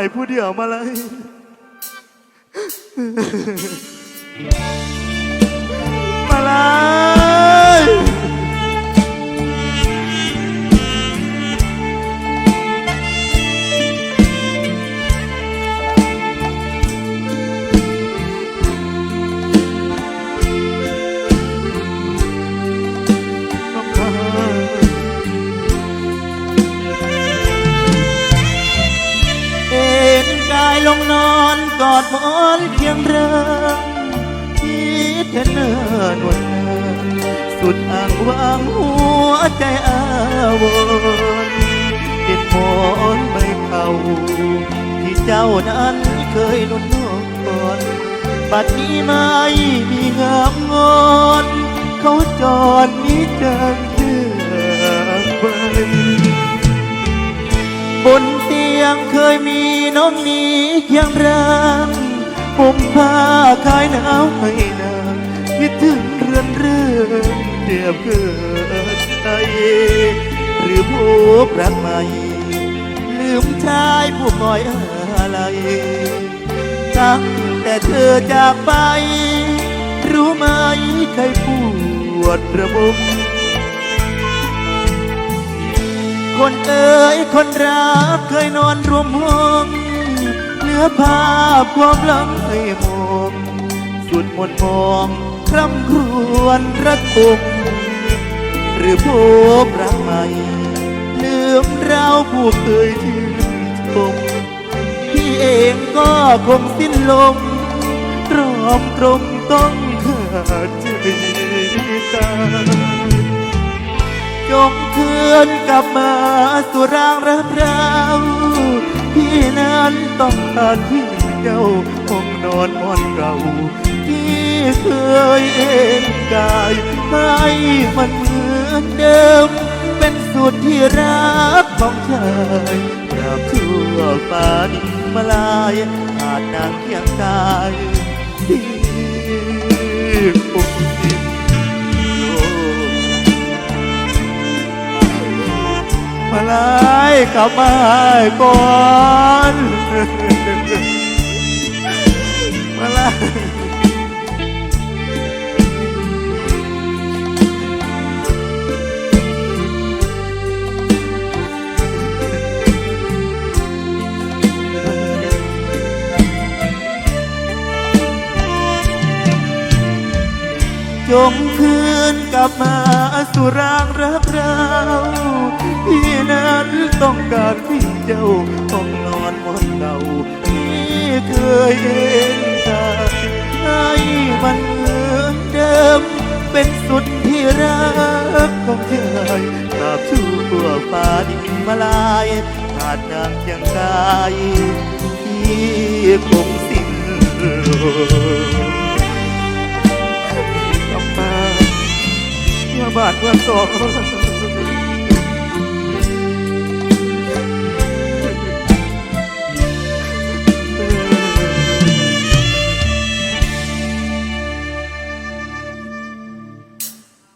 ไอ้ผู้เดียวมาเลยมาเลยายลงนอนกอดหมอนเคียงเริงคิดเห็นเนินวันเนินสุดอ่างวางหัวใจอาวรณ์เห็นหมอนใบเก่าที่เจ้านั้นเคยนุ่นนอนบัดนี้ไม่มีงามงอนเขาจอดมิจางเชื่อไปบนเตียงเคยมี น้องนี้เคียงรังผมผ้าคลายหนาวให้นางคิดถึงเรือนเรือนเดียบเกิดใจหรือผู้รักใหม่ลืมชายผู้คอยอะไรตั้งแต่เธอจากไป รู้ไหมใครปวดระบมคนเอ๋ยคนรักเคยนอนรวมห้อง อผ้าพความหลังให้มองสุดหมดมองคร่ำครวญระทมหรือพบรักใหม่ลืมเราผู้เคยชื่นชมพี่เองก็คงสิ้นลมตรอมตรมต้องขาดใจตายจงคืนกลับมาสู่ร่างรักเรา นั้นต้องการที่เจ้าห้องนอนมอนเก่าที่เคยเอ็นกายให้มันเหมือนเดิม เป็นสุดที่รักของชายตราบชั่วฟ้าดินมาลายอาจนางเคียงกายที่ปุ่มดินโลกมาเลย กลับมาก่อนมาเลย จงคืนกลับมาสู่ร่างรักเราพี่นั้นต้องการที่เจ้าห้องนอนบนเก่าที่เคยเห็นกายให้มันเหมือนเดิม เป็นสุดที่รักของชายตราบชั่วฟ้าดินมาลายขาดนางเคียงกายที่คงสิ้นลม กลับมา